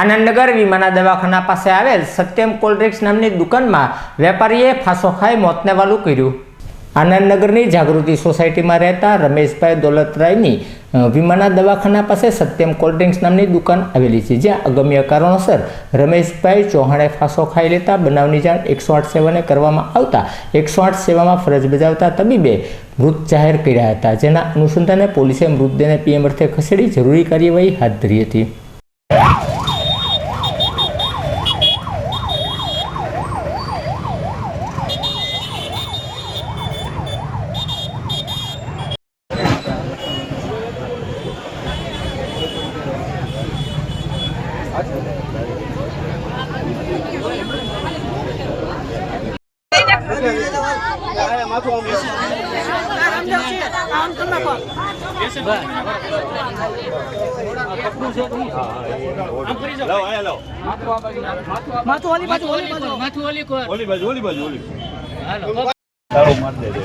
આનંદનગર વિમાના દવાખાના પાસે આવેલ સત્યમ કોલ્ડ્રિંક્સ નામની દુકાનમાં વેપારીએ ફાંસો ખાઈ મોતને વાલું કર્યું. આનંદનગરની જાગૃતિ સોસાયટીમાં રહેતા રમેશભાઈ દોલતરાયની વિમાના દવાખાના પાસે સત્યમ કોલ્ડ્રિંક્સ નામની દુકાન આવેલી છે, જ્યાં અગમ્ય કારણોસર રમેશભાઈ ચૌહાણે ફાંસો ખાઈ લેતા બનાવની જાણ એકસો આઠ સેવાને કરવામાં આવતા એકસો આઠ સેવામાં ફરજ બજાવતા તબીબે મૃત જાહેર કર્યા હતા, જેના અનુસંધાને પોલીસે મૃતદેહને પીએમ અર્થે ખસેડી જરૂરી કાર્યવાહી હાથ ધરી હતી. માથું ઓલી બાજુ ઓલી બાજુ માથું ઓલી ઓલી બાજુ ઓલી બાજુ ઓલી હાલો તાળો માર દેજો